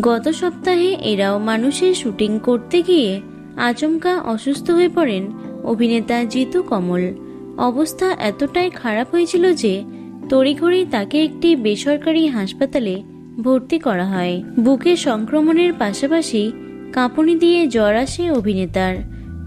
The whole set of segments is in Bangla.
গত সপ্তাহে এরাও মানুষের শুটিং করতে গিয়ে আচমকা অসুস্থ হয়ে পড়েন অভিনেতা জিতু কমল। অবস্থা এতটাই খারাপ হয়েছিল যে তড়িঘড়ি তাকে একটি বেসরকারি হাসপাতালে ভর্তি করা হয়। বুকে সংক্রমণের পাশাপাশি কাঁপুনি দিয়ে জ্বর আসে অভিনেতার।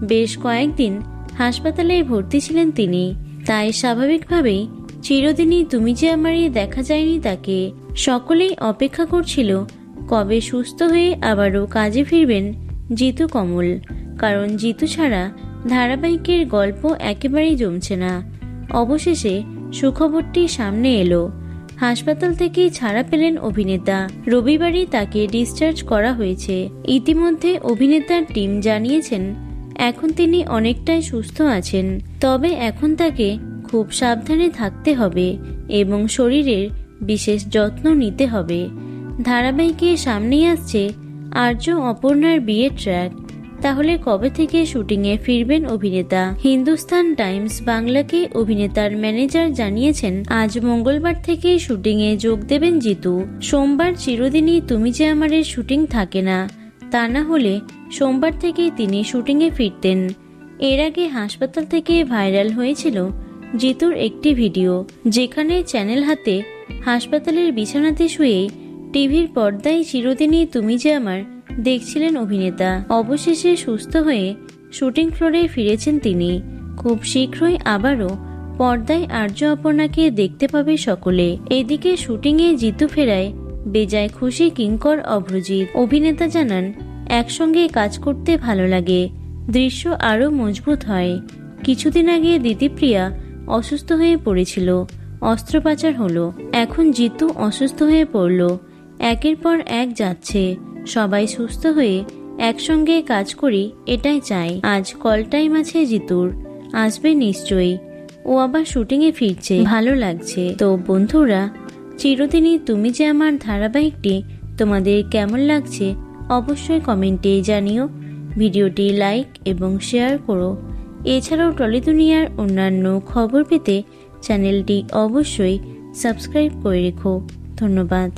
বেশ কয়েকদিন হাসপাতালে ভর্তি ছিলেন তিনি। তাই স্বাভাবিকভাবেই চিরদিনই তুমি যে আমারই দেখা যায়নি তাকে। সকলেই অপেক্ষা করছিল কবে সুস্থ হয়ে আবারও কাজে ফিরবেন জিতু কমল। কারণ জিতু ছাড়া ধারাবাহিকের গল্প একেবারেই জমছে না। অবশেষে সুখবরটি সামনে এলো। হাসপাতাল থেকে ছাড়া পেলেন অভিনেতা। রবিবারই তাকে ডিসচার্জ করা হয়েছে। ইতিমধ্যে অভিনেতার টিম জানিয়েছেন, এখন তিনি অনেকটাই সুস্থ আছেন। তবে এখন তাকে খুব সাবধানে থাকতে হবে এবং শরীরের বিশেষ যত্ন নিতে হবে। ধারাবাহিকে সামনেই আসছে আর্য অপর্ণার বিয়ের ট্র্যাক তাহলে কবে থেকে শুটিংয়ে ফিরবেন অভিনেতা? হিন্দুস্তান টাইমস বাংলাকে অভিনেতার ম্যানেজার জানিয়েছেন, আজ মঙ্গলবার থেকে শুটিংয়ে যোগ দেবেন জিতু। সোমবার চিরদিনই তুমি যে আমারের শুটিং থাকে না, তা না হলে সোমবার থেকেই তিনি শুটিংয়ে ফিরতেন। এর আগে হাসপাতাল থেকে ভাইরাল হয়েছিল জিতুর একটি ভিডিও, যেখানে চ্যানেল হাতে হাসপাতালের বিছানাতে শুয়ে টিভির পর্দায় চিরদিনই তুমি যে আমার, দেখছিলেন অভিনেতা। অবশেষে সুস্থ হয়ে শুটিং ফ্লোরে ফিরেছেন তিনি। খুব শীঘ্রই আবারও পর্দায় আর্য অপর্ণাকে দেখতে পাবে সকলে। এদিকে শুটিংয়ে জিতু ফেরায় বেজায় খুশি কিঙ্কর অভ্রজিৎ অভিনেতা জানান, একসঙ্গে কাজ করতে ভালো লাগে। দৃশ্য আরও মজবুত হয়। কিছুদিন আগে দিদিপ্রিয়া অসুস্থ হয়ে পড়েছিল। অস্ত্রোপচার হলো। এখন জিতু অসুস্থ হয়ে পড়ল। একের পর এক যাচ্ছে। সবাই সুস্থ হয়ে একসঙ্গে কাজ করি, এটাই চাই। আজ কল টাইম আছে জিতুর। আসবে নিশ্চয়ই। ও আবার শুটিংয়ে ফিরছে। ভালো লাগছে। তো বন্ধুরা, চিরদিনই তুমি যে আমার ধারাবাহিকটি তোমাদের কেমন লাগছে, অবশ্যই কমেন্টে জানিও। ভিডিওটি লাইক এবং শেয়ার করো। এছাড়াও টলি দুনিয়ার অন্যান্য খবর পেতে চ্যানেলটি অবশ্যই সাবস্ক্রাইব করে রেখো। ধন্যবাদ।